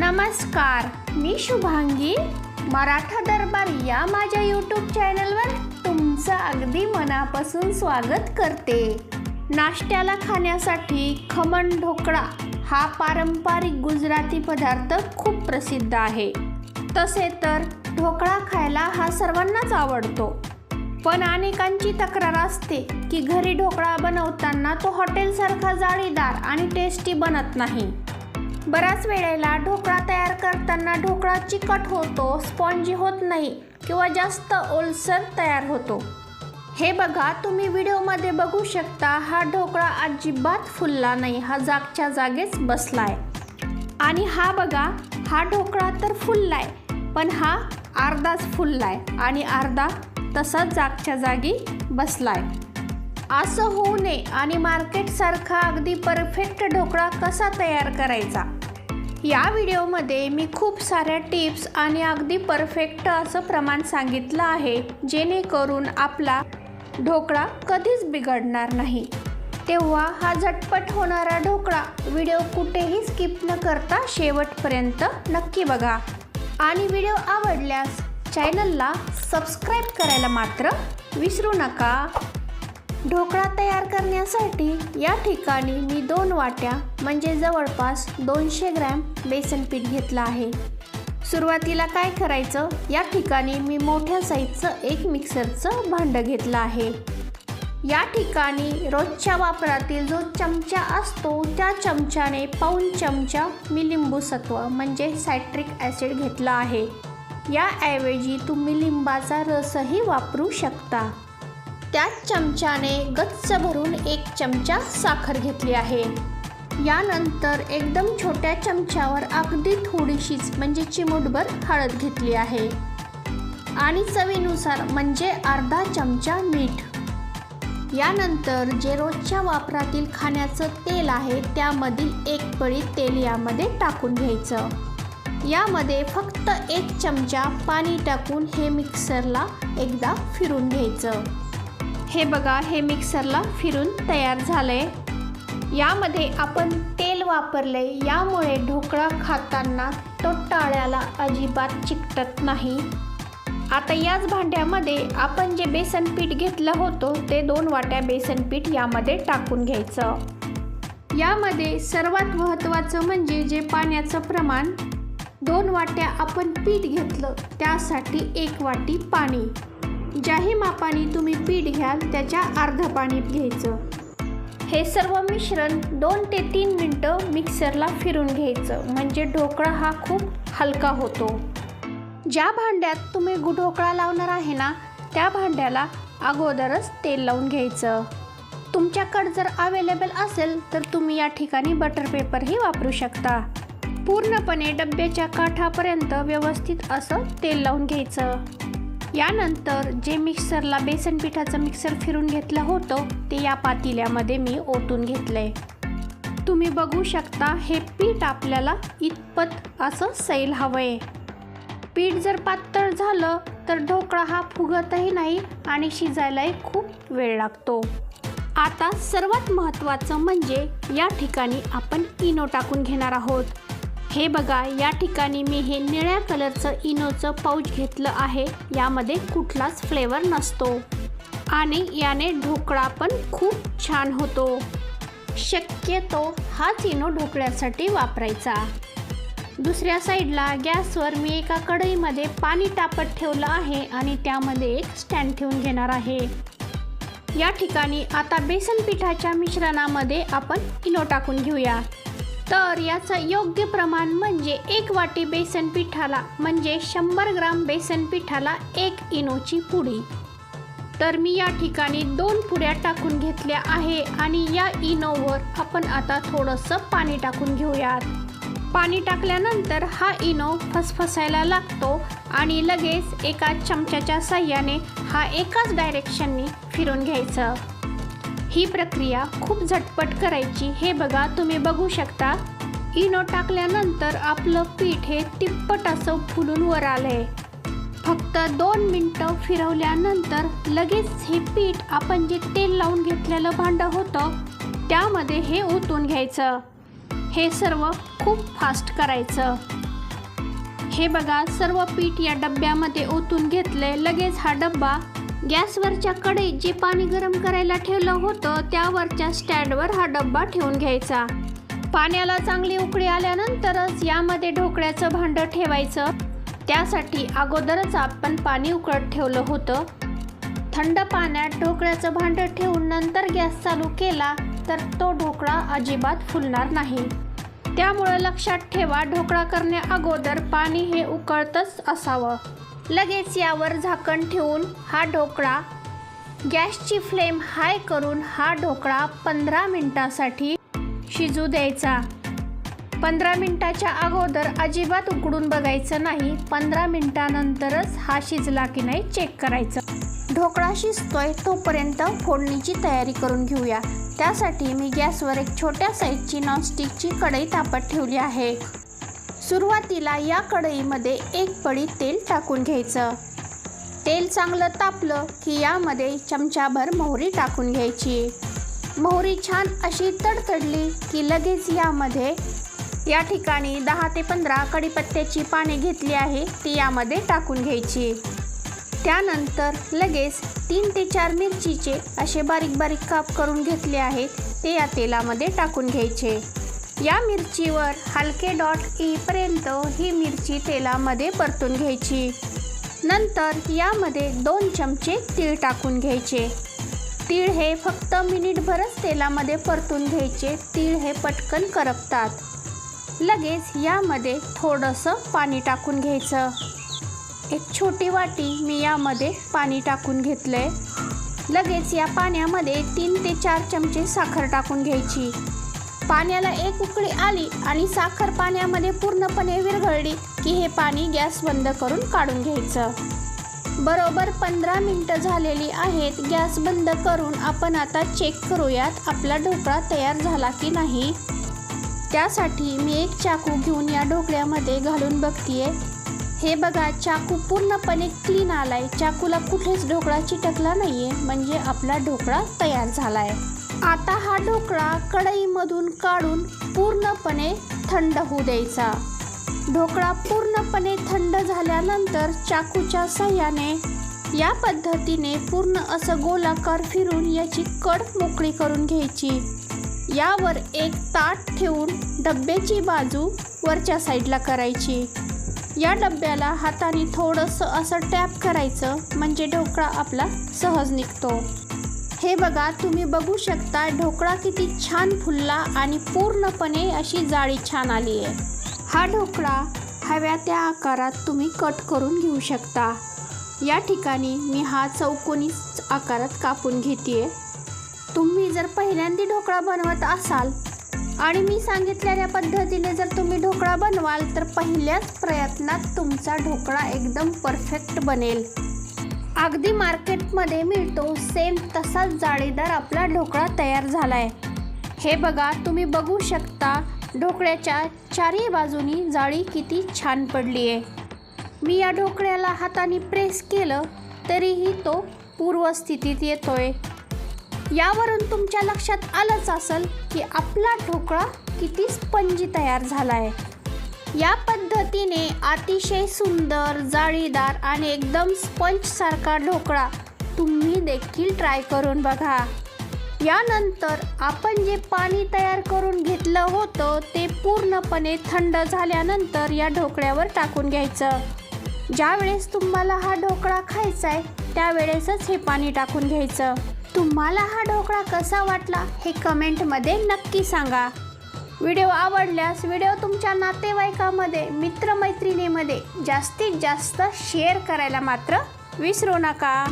नमस्कार मी शुभांगी. मराठा दरबार या माझ्या यूट्यूब चॅनलवर तुमचं अगदी मनापासून स्वागत करते. नाश्त्याला खाण्यासाठी खमण ढोकळा हा पारंपरिक गुजराती पदार्थ खूप प्रसिद्ध आहे. तसे तर ढोकळा खायला हा सर्वांनाच आवडतो. पण अनेकांची तक्रार असते की घरी ढोकळा बनवताना तो हॉटेलसारखा जाळीदार आणि टेस्टी बनत नाही. बऱ्याच वेळेला ढोकळा तयार करताना ढोकळा चिकट होतो स्पॉन्जी होत नाही किंवा जास्त ओलसर तयार होतो. हे बघा तुम्ही व्हिडिओमध्ये बघू शकता हा ढोकळा अजिबात फुलला नाही हा जागच्या जागेच बसलाय. आणि हा बघा हा ढोकळा तर फुललाय पण हा अर्धाच फुललाय आणि अर्धा तसाच जागच्या जागी बसलाय. असं होऊ नये आणि मार्केटसारखा अगदी परफेक्ट ढोकळा कसा तयार करायचा? या व्हिडिओमध्ये मी खूप साऱ्या टिप्स आणि अगदी परफेक्ट असं प्रमाण सांगितलं आहे जेणेकरून आपला ढोकळा कधीच बिघडणार नाही. तेव्हा हा झटपट होणारा ढोकळा व्हिडिओ कुठेही स्किप न करता शेवटपर्यंत नक्की बघा. आणि व्हिडिओ आवडल्यास चॅनलला सबस्क्राईब करायला मात्र विसरू नका. ढोकळा तयार करण्यासाठी या ठिकाणी मी दोन वाट्या म्हणजे जवळपास दोनशे ग्रॅम बेसन पीठ घेतलं आहे. सुरुवातीला काय करायचं? या ठिकाणी मी मोठ्या साईजचं एक मिक्सरचं भांडं घेतलं आहे. या ठिकाणी रोजच्या वापरातील जो चमचा असतो त्या चमच्याने पाऊन चमचा मी लिंबूसत्व म्हणजे सायट्रिक ॲसिड घेतला आहे. याऐवजी तुम्ही लिंबाचा रसही वापरू शकता. त्याच चमच्याने गच्च भरून एक चमचा साखर घेतली आहे. यानंतर एकदम छोट्या चमच्यावर अगदी थोडीशीच म्हणजे चिमूटभर हळद घेतली आहे. आणि चवीनुसार म्हणजे अर्धा चमचा मीठ. यानंतर जे रोजच्या वापरातील खाण्याचं तेल आहे त्यामधील एक पळी तेल यामध्ये टाकून घ्यायचं. यामध्ये फक्त एक चमचा पाणी टाकून हे मिक्सरला एकदा फिरून घ्यायचं. हे बघा हे मिक्सरला फिरून तयार झालं आहे यामध्ये आपण तेल वापरले यामुळे ढोकळा खाताना तो टाळ्याला अजिबात चिकटत नाही. आता याच भांड्यामध्ये आपण जे बेसन पीठ घेतलं होतं ते दोन वाट्या बेसन पीठ यामध्ये टाकून घ्यायचं. यामध्ये सर्वात महत्त्वाचं म्हणजे जे पाण्याचं प्रमाण दोन वाट्या आपण पीठ घेतलं त्यासाठी एक वाटी पाणी. ज्याही मापाने तुम्ही पीठ घ्याल त्याच्या अर्ध पाणी घ्यायचं. हे सर्व मिश्रण दोन ते तीन मिनटं मिक्सरला फिरून घ्यायचं. म्हणजे ढोकळा हा खूप हलका होतो. ज्या भांड्यात तुम्ही गु ढोकळा लावणार आहे ना त्या भांड्याला अगोदरच तेल लावून घ्यायचं. तुमच्याकडं जर अवेलेबल असेल तर तुम्ही या ठिकाणी बटर पेपरही वापरू शकता. पूर्णपणे डब्याच्या काठापर्यंत व्यवस्थित असं तेल लावून घ्यायचं. यानंतर जे मिक्सरला बेसन पिठाचं मिक्सर फिरून घेतलं होतं ते या पातिल्यामध्ये मी ओतून घेतलंय. तुम्ही बघू शकता हे पीठ आपल्याला इतपत असं सैल हवंय. पीठ जर पातळ झालं तर ढोकळा हा फुगतही नाही आणि शिजायलाही खूप वेळ लागतो. आता सर्वात महत्त्वाचं म्हणजे या ठिकाणी आपण इनो टाकून घेणार आहोत. हे बघा या ठिकाणी मी हे निळ्या कलरचं इनोचं पाऊच घेतलं आहे. यामध्ये कुठलाच फ्लेवर नसतो. आणि याने ढोकळा पण खूप छान होतो. शक्यतो हाच इनो ढोकळ्यासाठी वापरायचा. दुसऱ्या साईडला गॅसवर मी एका कढईमध्ये पाणी टापत ठेवलं आहे आणि त्यामध्ये एक स्टँड ठेवून घेणार आहे. या ठिकाणी आता बेसन पिठाच्या मिश्रणामध्ये आपण इनो टाकून घेऊया. तर याचं योग्य प्रमाण म्हणजे एक वाटी बेसन पिठाला म्हणजे शंभर ग्राम बेसन पिठाला एक इनोची पुडी. तर मी या ठिकाणी दोन पुड्या टाकून घेतल्या आहे आणि या इनोवर आपण आता थोडंसं पाणी टाकून घेऊयात. पाणी टाकल्यानंतर हा इनो फसफसायला लागतो आणि लगेच एका चमच्याच्या साह्याने हा एकाच डायरेक्शननी फिरून घ्यायचं. ही प्रक्रिया खूप झटपट करायची. हे बघा तुम्ही बघू शकता. इनो टाकल्यानंतर आपलं पीठ हे तिप्पट असं फुलून वर आलंय. फक्त दोन मिनटं फिरवल्यानंतर लगेच हे पीठ आपण जे तेल लावून घेतलेलं भांडं होतं त्यामध्ये हे ओतून घ्यायचं. हे सर्व खूप फास्ट करायचं. हे बघा सर्व पीठ या डब्यामध्ये ओतून घेतले लगेच हा डब्बा गॅसवरच्या कढईत जे पाणी गरम करायला ठेवलं होतं त्यावरच्या स्टँडवर हा डब्बा ठेवून घ्यायचा. पाण्याला चांगली उकळी आल्यानंतरच यामध्ये ढोकळ्याचं भांडं ठेवायचं. त्यासाठी अगोदरच आपण पाणी उकळत ठेवलं होतं. थंड पाण्यात ढोकळ्याचं भांडं ठेवून नंतर गॅस चालू केला तर तो ढोकळा अजिबात फुलणार नाही. त्यामुळं लक्षात ठेवा ढोकळा करण्या अगोदर पाणी हे उकळतच असावं. लगेच यावर झाकण ठेवून हा ढोकळा गॅसची फ्लेम हाय करून हा ढोकळा पंधरा मिनटासाठी शिजू द्यायचा. पंधरा मिनटाच्या अगोदर अजिबात उकडून बघायचं नाही पंधरा मिनटानंतरच हा शिजला की नाही चेक करायचं. ढोकळा शिजतोय तोपर्यंत फोडणीची तयारी करून घेऊया. त्यासाठी मी गॅसवर एक छोट्या साईजची नॉनस्टिकची कढई तापत ठेवली आहे. सुरुवातीला या कढईमध्ये एक पडी तेल टाकून घ्यायचं. तेल चांगलं तापलं की यामध्ये चमचाभर मोहरी टाकून घ्यायची. मोहरी छान अशी तडतडली की लगेच यामध्ये या ठिकाणी दहा ते पंधरा कढीपत्त्याची पाने घेतली आहे ती यामध्ये टाकून घ्यायची. त्यानंतर लगेच तीन ते चार मिरचीचे असे बारीक बारीक काप करून घेतले आहेत ते या तेलामध्ये टाकून घ्यायचे. या मिरचीवर हलके डॉट येईपर्यंत ही मिरची तेलामध्ये परतून घ्यायची. नंतर यामध्ये दोन चमचे तीळ टाकून घ्यायचे. तीळ हे फक्त मिनिटभरच तेलामध्ये परतून घ्यायचे तीळ हे पटकन करपतात. लगेच यामध्ये थोडंसं पाणी टाकून घ्यायचं. एक छोटी वाटी मी यामध्ये पाणी टाकून घेतलं आहे लगेच या पाण्यामध्ये तीन ते चार चमचे साखर टाकून घ्यायची. पाण्याला एक उकळी आली आणि साखर पाण्यामध्ये पूर्णपणे विरघळली की हे पाणी गॅस बंद करून काढून घ्यायचं. बरोबर पंधरा मिनटं झालेली आहेत. गॅस बंद करून आपण आता चेक करूयात आपला ढोकळा तयार झाला की नाही. त्यासाठी मी एक चाकू घेऊन या ढोकळ्यामध्ये घालून बघतीये. हे बघा चाकू पूर्णपणे क्लीन आलाय. चाकूला कुठेच ढोकळा चिटकला नाहीये. म्हणजे आपला ढोकळा तयार झालाय. आता हा ढोकळा कढईमधून काढून पूर्णपणे थंड होऊ द्यायचा. ढोकळा पूर्णपणे थंड झाल्यानंतर चाकूच्या सहाय्याने या पद्धतीने पूर्ण असं गोलाकार फिरून याची कड मोकळी करून घ्यायची. यावर एक ताट ठेवून डब्याची बाजू वरच्या साईडला करायची. या डब्याला हाताने थोडंसं असं टॅप करायचं म्हणजे ढोकळा आपला सहज निघतो. हे बघा तुम्ही बघू शकता ढोकळा किती छान फुलला आणि पूर्णपणे अशी जाळी छान आली आहे. हा ढोकळा हव्या त्या आकारात तुम्ही कट करून घेऊ शकता. या ठिकाणी मी हा चौकोनी आकारात कापून घेते तुम्ही जर पहिल्यांदा ढोकळा बनवत असाल आणि मी सांगितलेल्या पद्धतीने जर तुम्ही ढोकळा बनवाल तर पहिल्याच प्रयत्नात तुमचा ढोकळा एकदम परफेक्ट बनेल. अगदी मार्केटमध्ये मिळतो सेम तसाच जाळीदार आपला ढोकळा तयार झाला आहे हे बघा तुम्ही बघू शकता ढोकळ्याच्या चारही बाजूनी जाळी किती छान पडली आहे मी या ढोकळ्याला हाताने प्रेस केलं तरीही तो पूर्वस्थितीत येतोय. यावरून तुमच्या लक्षात आलंच असेल की आपला ढोकळा किती स्पंजी तयार झाला आहे या पद्धतीने अतिशय सुंदर जाळीदार आणि एकदम स्पंजसारखा ढोकळा तुम्ही देखील ट्राय करून बघा. यानंतर आपण जे पाणी तयार करून घेतलं होतं ते पूर्णपणे थंड झाल्यानंतर या ढोकळ्यावर टाकून घ्यायचं. ज्यावेळेस तुम्हाला हा ढोकळा खायचा आहे त्यावेळेसच हे पाणी टाकून घ्यायचं. तुम्हाला हा ढोकळा कसा वाटला हे कमेंटमध्ये नक्की सांगा. व्हिडिओ आवडल्यास व्हिडिओ तुमच्या नातेवाईकामध्ये मित्रमैत्रिणीमध्ये जास्तीत जास्त शेअर करायला मात्र विसरू नका.